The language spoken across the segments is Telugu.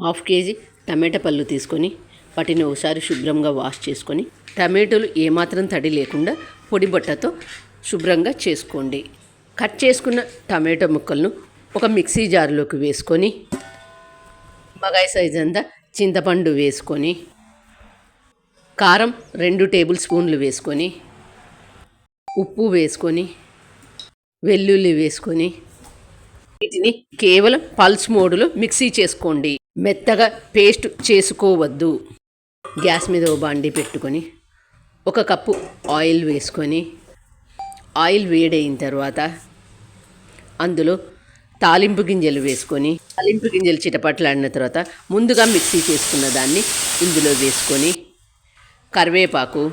హాఫ్ కేజీ టమాటా పళ్ళు తీసుకొని వాటిని ఒకసారి శుభ్రంగా వాష్ చేసుకొని టమాటోలు ఏమాత్రం తడి లేకుండా పొడి బట్టతో శుభ్రంగా చేసుకోండి. కట్ చేసుకున్న టమాటో ముక్కలను ఒక మిక్సీ జార్లోకి వేసుకొని బగాయి సైజ్ అంతా చింతపండు వేసుకొని కారం రెండు టేబుల్ స్పూన్లు వేసుకొని ఉప్పు వేసుకొని వెల్లుల్లి వేసుకొని వీటిని కేవలం పల్స్ మోడులో మిక్సీ చేసుకోండి. మెత్తగా పేస్ట్ చేసుకోవద్దు. గ్యాస్ మీద ఓ బాండి పెట్టుకొని ఒక కప్పు ఆయిల్ వేసుకొని ఆయిల్ వేడైన తర్వాత అందులో తాలింపు గింజలు వేసుకొని తాలింపు గింజలు చిటపట్లాడిన తర్వాత ముందుగా మిక్సీ చేసుకున్న దాన్ని ఇందులో వేసుకొని కరివేపాకు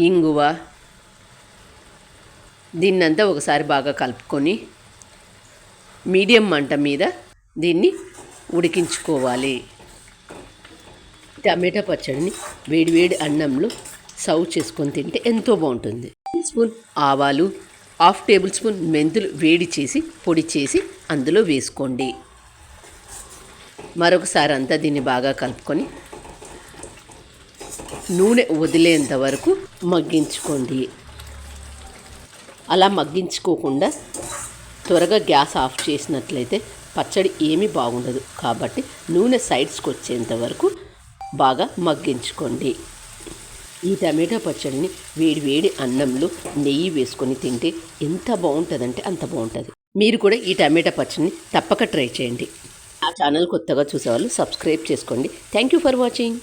ఇంగువ దీన్నంతా ఒకసారి బాగా కలుపుకొని మీడియం మంట మీద దీన్ని ఉడికించుకోవాలి. టమాటా పచ్చడిని వేడివేడి అన్నంలో సర్వ్ చేసుకొని తింటే ఎంతో బాగుంటుంది. స్పూన్ ఆవాలు హాఫ్ టేబుల్ స్పూన్ మెంతులు వేడి చేసి పొడి చేసి అందులో వేసుకోండి. మరొకసారి అంతా దీన్ని బాగా కలుపుకొని నూనె వదిలేంత వరకు మగ్గించుకోండి. అలా మగ్గించుకోకుండా త్వరగా గ్యాస్ ఆఫ్ చేసినట్లయితే పచ్చడి ఏమీ బాగుండదు. కాబట్టి నూనె సైడ్స్కి వచ్చేంత వరకు బాగా మగ్గించుకోండి. ఈ టమాటో పచ్చడిని వేడి వేడి అన్నంలో నెయ్యి వేసుకొని తింటే ఎంత బాగుంటుందంటే అంత బాగుంటుంది. మీరు కూడా ఈ టమాటా పచ్చడిని తప్పక ట్రై చేయండి. ఆ ఛానల్ కొత్తగా చూసేవాళ్ళు సబ్స్క్రైబ్ చేసుకోండి. Thank you for watching.